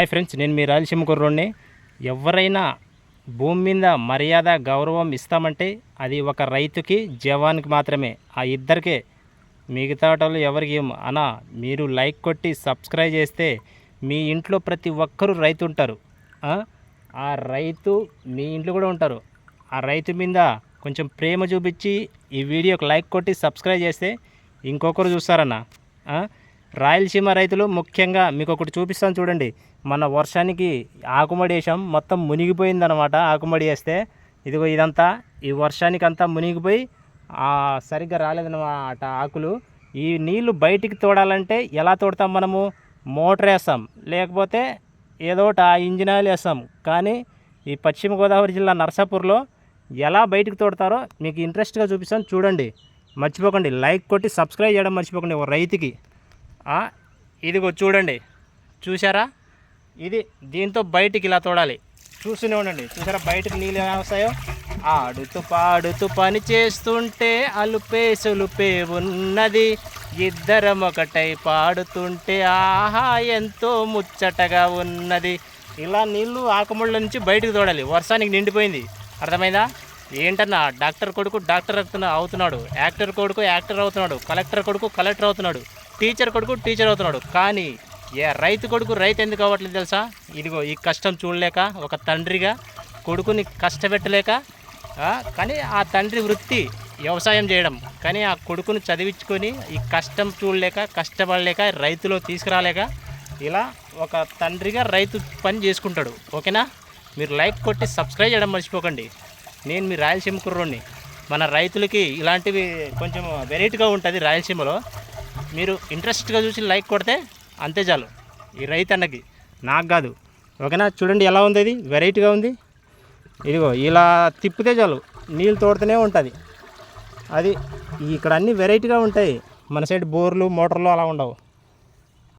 Hi friends నేను మీ రాయలసీమ కుర్రోడిని. ఎవరైనా భూమి మీద మర్యాద గౌరవం ఇస్తామంటే అది ఒక రైతుకి జవాన్కి మాత్రమే. ఆ ఇద్దరికే మిగతా వాళ్ళు ఎవరికి అనా అన్నా మీరు లైక్ కొట్టి సబ్స్క్రైబ్ చేస్తే మీ ఇంట్లో ప్రతి ఒక్కరూ రైతు ఉంటారు. ఆ? రైతు మీ ఇంట్లో కూడా ఉంటారు. ఆ రైతు మీద కొంచెం ప్రేమ చూపించి ఈ వీడియోకి లైక్ కొట్టి సబ్స్క్రైబ్ చేస్తే ఇంకొకరు చూస్తారన్న. రాయలసీమ రైతులు ముఖ్యంగా మీకు ఒకటి చూపిస్తాను చూడండి. మన వర్షానికి ఆకుమడి వేసాం. మొత్తం మునిగిపోయిందనమాట ఆకుమడి వేస్తే. ఇదిగో ఇదంతా. ఈ వర్షానికి అంతా మునిగిపోయి సరిగ్గా రాలేదన్నమాట ఆకులు. ఈ నీళ్ళు బయటికి తోడాలంటే ఎలా తోడతాం మనము? మోటార్ వేస్తాం. లేకపోతే ఏదో ఒకటి ఆ ఇంజిన్ ఆయిల్ వేస్తాం. కానీ ఈ పశ్చిమ గోదావరి జిల్లా నర్సాపూర్లో ఎలా బయటికి తోడతారో మీకు ఇంట్రెస్ట్గా చూపిస్తాను. చూడండి. మర్చిపోకండి. లైక్ కొట్టి సబ్స్క్రైబ్ చేయడం మర్చిపోకండి. ఒక రైతుకి. ఇదిగో చూడండి. చూసారా ఇది దీంతో బయటికి ఇలా తోడాలి. చూస్తూనే ఉండండి. చూసారా బయటకు నీళ్ళు ఏమైనా వస్తాయో? ఆడుతూ పాడుతూ పని చేస్తుంటే అలుపే సులుపే ఉన్నది. ఇద్దరం ఒకటై పాడుతుంటే ఆహా ఎంతో ముచ్చటగా ఉన్నది. ఇలా నీళ్ళు ఆకుముళ్ళ నుంచి బయటకు తోడాలి. వర్షానికి నిండిపోయింది. అర్థమైందా? ఏంటన్నా డాక్టర్ కొడుకు డాక్టర్ అవుతున్నాడు. యాక్టర్ కొడుకు యాక్టర్ అవుతున్నాడు. కలెక్టర్ కొడుకు కలెక్టర్ అవుతున్నాడు. టీచర్ కొడుకు టీచర్ అవుతున్నాడు. కానీ ఏ రైతు కొడుకు రైతు ఎందుకు అవ్వట్లేదు తెలుసా? ఇదిగో ఈ కష్టం చూడలేక ఒక తండ్రిగా కొడుకుని కష్టపెట్టలేక కానీ ఆ తండ్రి వృత్తి వ్యవసాయం చేయడం. కానీ ఆ కొడుకుని చదివించుకొని ఈ కష్టం చూడలేక కష్టపడలేక రైతులో తీసుకురాలేక ఇలా ఒక తండ్రిగా రైతు పని చేసుకుంటాడు. ఓకేనా? మీరు లైక్ కొట్టి సబ్స్క్రైబ్ చేయడం మర్చిపోకండి. నేను మీ రాయలసీమ కుర్రోడిని. మన రైతులకి ఇలాంటివి కొంచెం వెరైటీగా ఉంటుంది రాయలసీమలో. మీరు ఇంట్రెస్ట్గా చూసి లైక్ కొడితే అంతే చాలు. ఈ రైతు అన్నకి. నాకు కాదు. ఓకేనా? చూడండి ఎలా ఉంది ఇది. వెరైటీగా ఉంది. ఇదిగో ఇలా తిప్పితే చాలు. నీళ్ళు తోడుతూనే ఉంటుంది. అది ఇక్కడ అన్ని వెరైటీగా ఉంటాయి. మన సైడ్ బోర్లు మోటార్లు అలా ఉండవు.